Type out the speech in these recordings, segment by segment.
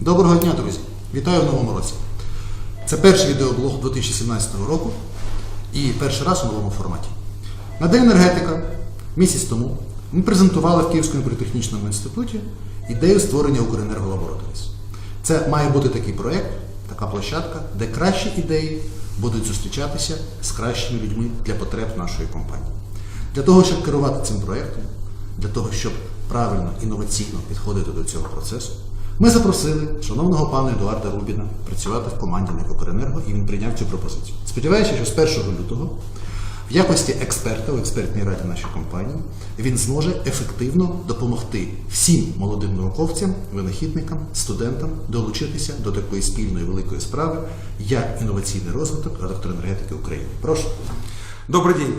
Доброго дня, друзі! Вітаю в новому році. Це перший відеоблог 2017 року і перший раз у новому форматі. На День енергетика місяць тому ми презентували в Київському політехнічному інституті ідею створення Укренерголабораторіс. Це має бути такий проєкт, така площадка, де кращі ідеї будуть зустрічатися з кращими людьми для потреб нашої компанії. Для того, щоб керувати цим проєктом, для того, щоб правильно інноваційно підходити до цього процесу, ми запросили шановного пана Едуарда Рубіна працювати в команді НЕК «Укренерго» і він прийняв цю пропозицію. Сподіваюся, що з 1 лютого в якості експерта у експертній раді нашої компанії він зможе ефективно допомогти всім молодим науковцям, винахідникам, студентам долучитися до такої спільної великої справи, як інноваційний розвиток електроенергетики України. Прошу. Добрый день.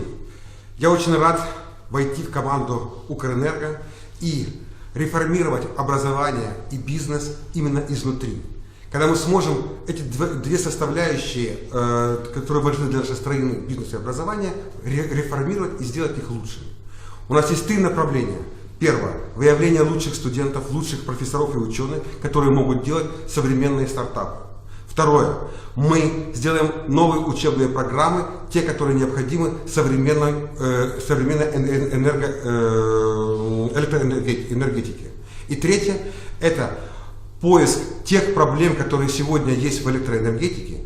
Я очень рад войти в команду Укрэнерго и реформировать образование и бизнес именно изнутри. Когда мы сможем эти дв- две составляющие, э, которые важны для нашей страны, бизнеса и образования, ре- реформировать и сделать их лучшими. У нас есть три направления. Первое – выявление лучших студентов, лучших профессоров и ученых, которые могут делать современные стартапы. Второе. Мы сделаем новые учебные программы, те, которые необходимы современной, э, современной эн- эн- энерго, э, электроэнерге- энергетике. И третье. Это поиск тех проблем, которые сегодня есть в электроэнергетике,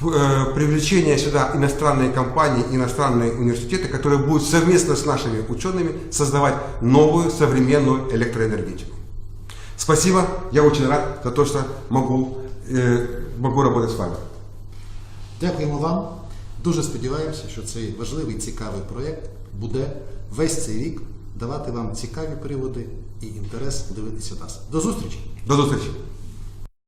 в- э, привлечение сюда иностранные компании, иностранные университеты, которые будут совместно с нашими учеными создавать новую современную электроэнергетику. Спасибо, я очень рад за то, что могу, э, могу работать с вами. Дякуємо вам. Дуже сподіваємося, що цей важливий цікавий проєкт буде весь цей рік Давати вам цікаві приводи і інтерес дивитися нас. До зустрічі! До зустрічі!